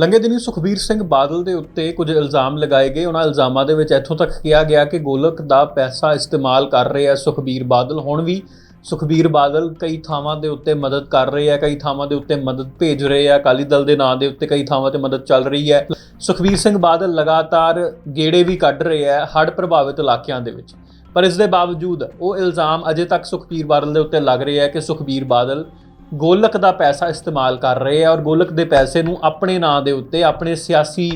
ਲੰਘੇ ਦਿਨੀ ਸੁਖਬੀਰ ਸਿੰਘ ਬਾਦਲ ਦੇ ਉੱਤੇ ਕੁਝ ਇਲਜ਼ਾਮ ਲਗਾਏ ਗਏ। ਉਹਨਾਂ ਇਲਜ਼ਾਮਾਂ ਦੇ ਵਿੱਚ ਇੱਥੋਂ ਤੱਕ ਕਿਹਾ ਗਿਆ ਕਿ ਗੋਲਕ ਦਾ ਪੈਸਾ ਇਸਤੇਮਾਲ ਕਰ ਰਹੇ ਆ ਸੁਖਬੀਰ ਬਾਦਲ। ਹੁਣ ਵੀ ਸੁਖਬੀਰ ਬਾਦਲ ਕਈ ਥਾਵਾਂ ਦੇ ਉੱਤੇ ਮਦਦ ਕਰ ਰਹੇ ਆ, ਕਈ ਥਾਵਾਂ ਦੇ ਉੱਤੇ ਮਦਦ ਭੇਜ ਰਹੇ ਆ। ਅਕਾਲੀ ਦਲ ਦੇ ਨਾਂ ਦੇ ਉੱਤੇ ਕਈ ਥਾਵਾਂ ਤੇ ਮਦਦ ਚੱਲ ਰਹੀ ਹੈ। ਸੁਖਬੀਰ ਸਿੰਘ ਬਾਦਲ ਲਗਾਤਾਰ ਗੇੜੇ ਵੀ ਕੱਢ ਰਹੇ ਆ ਹੜ੍ਹ ਪ੍ਰਭਾਵਿਤ ਇਲਾਕਿਆਂ ਦੇ ਵਿੱਚ। ਪਰ ਇਸ ਦੇ ਬਾਵਜੂਦ ਉਹ ਇਲਜ਼ਾਮ ਅਜੇ ਤੱਕ ਸੁਖਬੀਰ ਬਾਦਲ ਦੇ ਉੱਤੇ ਲੱਗ ਰਹੇ ਹੈ ਕਿ ਸੁਖਬੀਰ ਬਾਦਲ ਗੋਲਕ ਦਾ ਪੈਸਾ ਇਸਤੇਮਾਲ ਕਰ ਰਹੇ ਆ ਔਰ ਗੋਲਕ ਦੇ ਪੈਸੇ ਨੂੰ ਆਪਣੇ ਨਾਂ ਦੇ ਉੱਤੇ, ਆਪਣੇ ਸਿਆਸੀ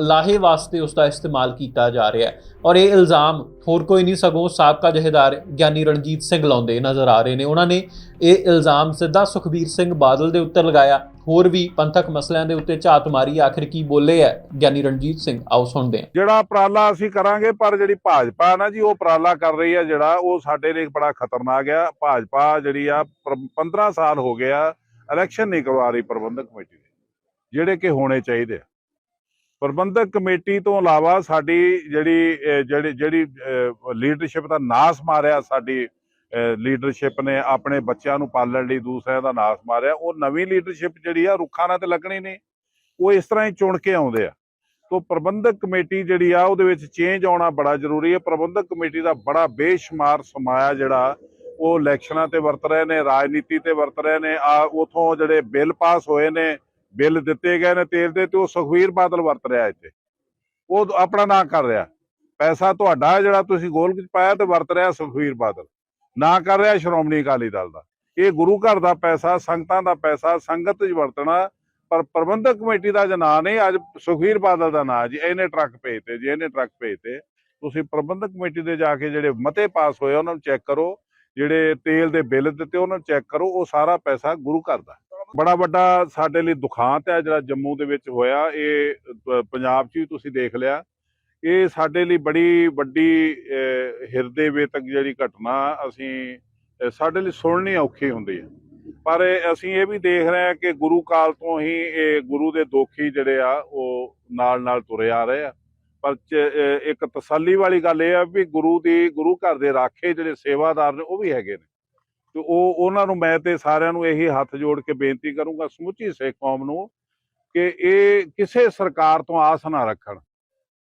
ਲਾਹੇ ਵਾਸਤੇ ਉਸ ਦਾ ਇਸਤੇਮਾਲ ਕੀਤਾ ਜਾ ਰਿਹਾ ਹੈ। ਔਰ ਇਹ ਇਲਜ਼ਾਮ ਹੋਰ ਕੋਈ ਨਹੀਂ, ਸਗੋਂ ਸਾਬਕਾ ਜਹੇਦਾਰ ਗਿਆਨੀ ਰਣਜੀਤ ਸਿੰਘ ਲਾਉਂਦੇ ਨਜ਼ਰ ਆ ਰਹੇ ਨੇ। ਉਹਨਾਂ ਨੇ ਇਹ ਇਲਜ਼ਾਮ ਸਿੱਧਾ ਸੁਖਬੀਰ ਸਿੰਘ ਬਾਦਲ ਦੇ ਉੱਤੇ ਲਗਾਇਆ। ਹੋਰ ਵੀ ਪੰਥਕ ਮਸਲਿਆਂ ਦੇ ਉੱਤੇ ਝਾਤ ਮਾਰੀ, ਆਖਿਰ ਕੀ ਬੋਲੇ ਹੈ ਗਿਆਨੀ ਰਣਜੀਤ ਸਿੰਘ? ਆਓ ਸੁਣਦੇ ਹਾਂ। ਜਿਹੜਾ ਉਪਰਾਲਾ ਅਸੀਂ ਕਰਾਂਗੇ, ਪਰ ਜਿਹੜੀ ਭਾਜਪਾ ਨਾ ਜੀ, ਉਹ ਉਪਰਾਲਾ ਕਰ ਰਹੀ ਹੈ ਜਿਹੜਾ, ਉਹ ਸਾਡੇ ਲਈ ਬੜਾ ਖਤਰਨਾਕ ਆ ਭਾਜਪਾ ਜਿਹੜੀ ਆ ਪਰ- 15 ਸਾਲ ਹੋ ਗਿਆ ਇਲੈਕਸ਼ਨ ਨਹੀਂ ਕਰਵਾ ਰਹੀ ਪ੍ਰਬੰਧਕ ਕਮੇਟੀ ਦੇ, ਜਿਹੜੇ ਕਿ ਹੋਣੇ ਚਾਹੀਦੇ ਆ। ਪ੍ਰਬੰਧਕ ਕਮੇਟੀ ਤੋਂ ਇਲਾਵਾ ਸਾਡੀ ਜਿਹੜੀ ਜਿਹੜੀ ਜਿਹੜੀ ਲੀਡਰਸ਼ਿਪ ਦਾ ਨਾਸ ਮਾਰਿਆ, ਸਾਡੀ ਲੀਡਰਸ਼ਿਪ ਨੇ ਆਪਣੇ ਬੱਚਿਆਂ ਨੂੰ ਪਾਲਣ ਲਈ ਦੂਸਰਿਆਂ ਦਾ ਨਾਸ ਮਾਰਿਆ, ਉਹ ਨਵੀਂ ਲੀਡਰਸ਼ਿਪ ਜਿਹੜੀ ਆ, ਰੁੱਖਾਂ ਨਾਲ ਤੇ ਲੱਗਣੀ ਨਹੀਂ। ਉਹ ਇਸ ਤਰ੍ਹਾਂ ਹੀ ਚੁਣ ਕੇ ਆਉਂਦੇ ਆ। ਤੋਂ ਪ੍ਰਬੰਧਕ ਕਮੇਟੀ ਜਿਹੜੀ ਆ, ਉਹਦੇ ਵਿੱਚ ਚੇਂਜ ਆਉਣਾ ਬੜਾ ਜ਼ਰੂਰੀ ਹੈ। ਪ੍ਰਬੰਧਕ ਕਮੇਟੀ ਦਾ ਬੜਾ ਬੇਸ਼ੁਮਾਰ ਸਮਾਇਆ ਜਿਹੜਾ, ਉਹ ਇਲੈਕਸ਼ਨਾਂ ਤੇ ਵਰਤ ਰਹੇ ਨੇ, ਰਾਜਨੀਤੀ ਤੇ ਵਰਤ ਰਹੇ ਨੇ, ਆ, ਉਥੋਂ ਜਿਹੜੇ ਬਿੱਲ ਪਾਸ ਹੋਏ ਨੇ ਬਿੱਲ ਦਿੱਤੇ ਗਏ ਨੇ ਤੇਲ ਦੇ ਤੇ ਉਹ ਸੁਖਵੀਰ ਬਾਦਲ ਵਰਤ ਰਿਹਾ ਇੱਥੇ। ਉਹ ਆਪਣਾ ਨਾਂ ਕਰ ਰਿਹਾ। ਪੈਸਾ ਤੁਹਾਡਾ ਜਿਹੜਾ ਤੁਸੀਂ ਗੋਲਕ ਚ ਪਾਇਆ ਤੇ ਵਰਤ ਰਿਹਾ ਸੁਖਵੀਰ ਬਾਦਲ। ਨਾ ਕਰ ਰਿਹਾ ਸ਼੍ਰੋਮਣੀ ਅਕਾਲੀ ਦਲ ਦਾ। ਇਹ ਗੁਰੂ ਘਰ ਦਾ ਪੈਸਾ, ਸੰਗਤਾਂ ਦਾ ਪੈਸਾ, ਸੰਗਤ 'ਚ ਵਰਤਣਾ, ਪਰ ਪ੍ਰਬੰਧਕ ਕਮੇਟੀ ਦਾ ਜੇ ਨਾਂ ਨਹੀਂ, ਅੱਜ ਸੁਖਵੀਰ ਬਾਦਲ ਦਾ ਨਾਂ ਜੀ, ਇਹਨੇ ਟਰੱਕ ਭੇਜਤੇ ਜੀ, ਇਹਨੇ ਟਰੱਕ ਭੇਜਤੇ। ਤੁਸੀਂ ਪ੍ਰਬੰਧਕ ਕਮੇਟੀ ਦੇ ਜਾ ਕੇ ਜਿਹੜੇ ਮਤੇ ਪਾਸ ਹੋਏ ਉਹਨਾਂ ਨੂੰ ਚੈੱਕ ਕਰੋ। ਜਿਹੜੇ ਤੇਲ ਦੇ ਬਿੱਲ ਦਿੱਤੇ, ਉਹਨਾਂ ਨੂੰ ਚੈੱਕ ਕਰੋ। ਉਹ ਸਾਰਾ ਪੈਸਾ ਗੁਰੂ ਘਰ ਦਾ। ਬੜਾ ਵੱਡਾ ਸਾਡੇ ਲਈ ਦੁਖਾਂਤ ਹੈ ਜਿਹੜਾ ਜੰਮੂ ਦੇ ਵਿੱਚ ਹੋਇਆ। ਇਹ ਪੰਜਾਬ 'ਚ ਵੀ ਤੁਸੀਂ ਦੇਖ ਲਿਆ। ਇਹ ਸਾਡੇ ਲਈ ਬੜੀ ਵੱਡੀ ਅ, ਹਿਰਦੇ ਵੇਤਕ ਜਿਹੜੀ ਘਟਨਾ ਅਸੀਂ ਸਾਡੇ ਲਈ ਸੁਣਨੀ ਔਖੀ ਹੁੰਦੀ ਹੈ। ਪਰ ਅਸੀਂ ਇਹ ਵੀ ਦੇਖ ਰਹੇ ਹਾਂ ਕਿ ਗੁਰੂ ਕਾਲ ਤੋਂ ਹੀ ਇਹ ਗੁਰੂ ਦੇ ਦੋਖੀ ਜਿਹੜੇ ਆ ਉਹ ਨਾਲ ਨਾਲ ਤੁਰੇ ਆ ਰਹੇ ਆ। ਪਰ ਚ- ਇੱਕ ਤਸੱਲੀ ਵਾਲੀ ਗੱਲ ਇਹ ਆ ਵੀ ਗੁਰੂ ਦੀ ਗੁਰੂ ਘਰ ਦੇ ਰਾਖੇ ਜਿਹੜੇ ਸੇਵਾਦਾਰ ਨੇ ਉਹ ਵੀ ਹੈਗੇ ਨੇ। ਤੇ ਉਹ, ਉਹਨਾਂ ਨੂੰ ਮੈਂ ਤੇ ਸਾਰਿਆਂ ਨੂੰ ਇਹੀ ਹੱਥ ਜੋੜ ਕੇ ਬੇਨਤੀ ਕਰੂੰਗਾ ਸਮੁੱਚੀ ਸਿੱਖ ਕੌਮ ਨੂੰ ਕਿ ਇਹ ਕਿਸੇ ਸਰਕਾਰ ਤੋਂ ਆਸ ਨਾ ਰੱਖਣ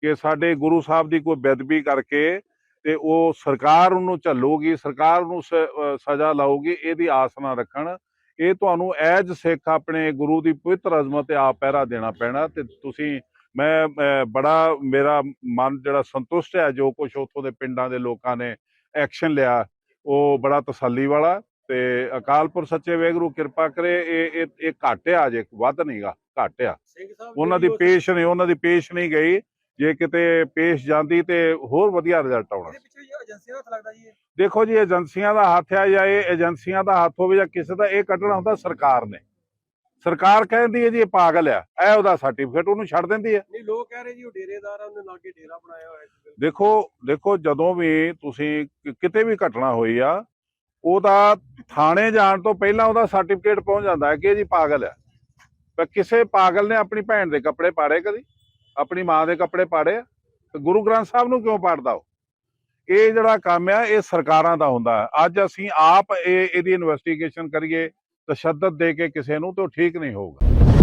ਕਿ ਸਾਡੇ ਗੁਰੂ ਸਾਹਿਬ ਦੀ ਕੋਈ ਬੇਦਬੀ ਕਰਕੇ ਤੇ ਉਹ ਸਰਕਾਰ ਉਹਨੂੰ ਝੱਲੂਗੀ, ਸਰਕਾਰ ਨੂੰ ਸ- ਸਜ਼ਾ ਲਾਊਗੀ, ਇਹਦੀ ਆਸ ਨਾ ਰੱਖਣ। ਇਹ ਤੁਹਾਨੂੰ ਐਜ ਸਿੱਖ ਆਪਣੇ ਗੁਰੂ ਦੀ ਪਵਿੱਤਰ ਅਜ਼ਮਤ ਤੇ ਆਪ ਪਹਿਰਾ ਦੇਣਾ ਪੈਣਾ ਤੇ ਤੁਸੀਂ, ਮੈਂ ਬੜਾ, ਮੇਰਾ ਮਨ ਜਿਹੜਾ ਸੰਤੁਸ਼ਟ ਹੈ ਜੋ ਕੁਝ ਉੱਥੋਂ ਦੇ ਪਿੰਡਾਂ ਦੇ ਲੋਕਾਂ ਨੇ ਐਕਸ਼ਨ ਲਿਆ ਉਹ ਬੜਾ ਤਸੱਲੀ ਵਾਲਾ ਤੇ ਅਕਾਲਪੁਰ ਸੱਚੇ ਵੇਗਰੂ ਕਿਰਪਾ ਕਰੇ ਇਹ ਇਹ ਇਹ ਘੱਟ ਆ ਜੇ ਵੱਧ ਨਹੀਂਗਾ ਘੱਟ ਆ ਸਿੰਘ ਸਾਹਿਬ ਉਹਨਾਂ ਦੀ ਪੇਸ਼ ਨਹੀਂ ਉਹਨਾਂ ਦੀ ਪੇਸ਼ ਨਹੀਂ ਗਈ। ਜੇ ਕਿਤੇ ਪੇਸ਼ ਜਾਂਦੀ ਤੇ ਹੋਰ ਵਧੀਆ ਰਿਜ਼ਲਟ ਆਉਣਾ। ਦੇਖੋ ਜੀ ਏਜੰਸੀਆਂ ਦਾ ਹੱਥ ਹੈ ਜਾਂ ਇਹ ਏਜੰਸੀਆਂ ਦਾ ਹੱਥ ਹੋਵੇ ਜਾਂ ਕਿਸੇ ਦਾ ਇਹ ਕੱਢਣਾ ਹੁੰਦਾ ਸਰਕਾਰ ਨੇ। ਸਰਕਾਰ ਕਹਿੰਦੀ ਹੈ ਜੀ ਇਹ ਪਾਗਲ ਆ ਇਹ ਉਹਦਾ ਸਰਟੀਫਿਕੇਟ ਉਹਨੂੰ ਛੱਡ ਦਿੰਦੀ ਹੈ। ਨਹੀਂ ਲੋਕ ਕਹਿ ਰਹੇ ਜੀ ਉਹ ਡੇਰੇਦਾਰ ਆ ਉਹਨੇ ਲਾਗੇ ਡੇਰਾ ਬਣਾਇਆ ਹੋਇਆ ਹੈ ਦੇਖੋ ਦੇਖੋ ਜਦੋਂ ਵੀ ਤੁਸੀਂ ਕਿਤੇ ਵੀ ਘਟਨਾ ਹੋਈ ਆ ਉਹਦਾ ਥਾਣੇ ਜਾਣ ਤੋਂ ਪਹਿਲਾਂ ਉਹਦਾ ਸਰਟੀਫਿਕੇਟ ਪਹੁੰਚ ਜਾਂਦਾ ਹੈ ਕਿ ਇਹ ਜੀ ਪਾਗਲ ਆ। ਪਰ ਕਿਸੇ ਪਾਗਲ ਨੇ ਆਪਣੀ ਭੈਣ ਦੇ ਕੱਪੜੇ ਪਾੜੇ ਕਦੀ? ਆਪਣੀ ਮਾਂ ਦੇ ਕੱਪੜੇ ਪਾੜੇ? ਤੇ ਗੁਰੂ ਗ੍ਰੰਥ ਸਾਹਿਬ ਨੂੰ ਕਿਉਂ ਪਾੜਦਾ ਉਹ? ਇਹ ਜਿਹੜਾ ਕੰਮ ਆ ਇਹ ਸਰਕਾਰਾਂ ਦਾ ਹੁੰਦਾ। ਅੱਜ ਅਸੀਂ ਆਪ ਇਹ ਇਹਦੀ ਇਨਵੈਸਟੀਗੇਸ਼ਨ ਕਰੀਏ ਤਸ਼ੱਦਦ ਦੇ ਕੇ ਕਿਸੇ ਨੂੰ ਤਾਂ ਉਹ ਠੀਕ ਨਹੀਂ ਹੋਊਗਾ।